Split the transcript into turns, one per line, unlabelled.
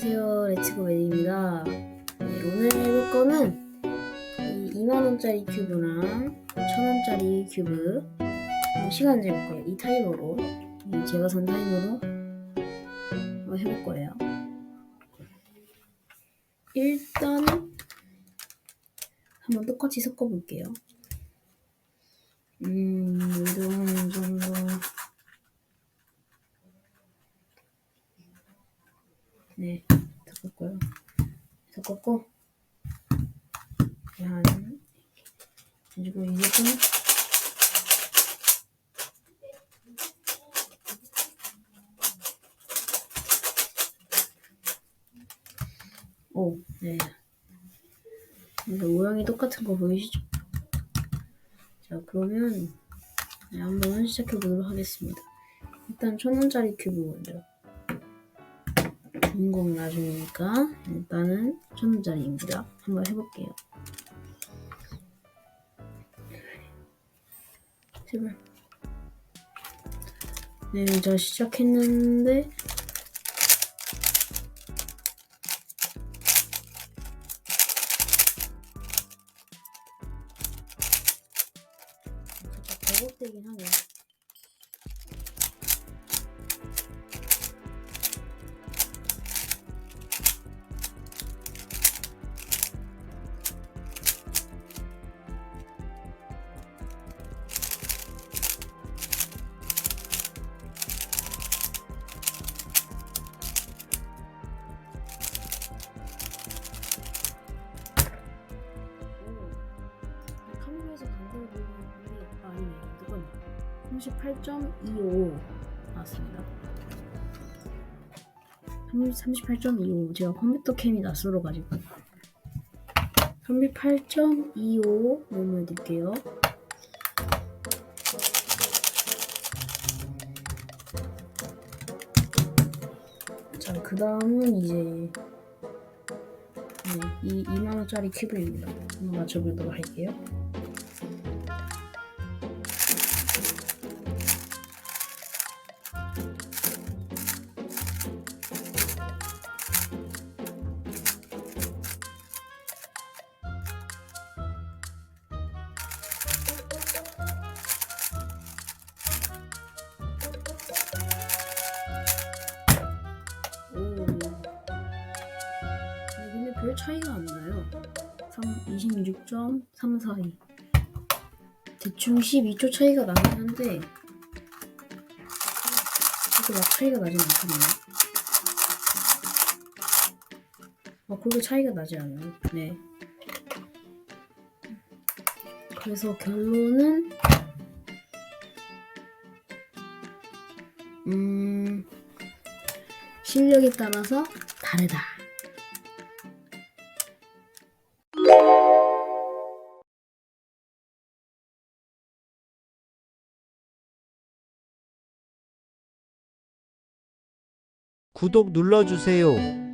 안녕하세요. 레츠고 웨디입니다. 네, 오늘 해볼 거는 이 2만원짜리 큐브랑 1000원짜리 큐브. 어, 시간 재볼 거예요. 이 타이머로. 이 제가 산 타이머로 한번 해볼 거예요. 일단 한번 똑같이 섞어 볼게요. 음 이런 정도 네, 섞었고요. 섞었고, 한, 그리고 좀, 오, 네. 이거 모양이 똑같은 거 보이시죠? 자, 그러면, 네, 한번 시작해 보도록 하겠습니다. 일단 천 원짜리 큐브 먼저. 인공 나중이니까 일단은 천 원짜리입니다. 한번 해볼게요. 제발. 네, 자 시작했는데 살짝 버벅대긴 하네. 카 38.25 나왔습니다. 38.25 제가 컴퓨터 캠이 낯설어 가지고. 38.25 메모해 둘게요. 자 그 다음은 이제 네, 이 2만원짜리 큐브입니다. 한번 맞춰보도록 할게요 차이가 안 나요. 26.342. 대충 12초 차이가 나긴 한데, 그렇게 막 차이가 나진 않거든요. 아, 그렇게 차이가 나지 않아요. 네. 그래서 결론은, 음, 실력에 따라서 다르다.
구독 눌러주세요.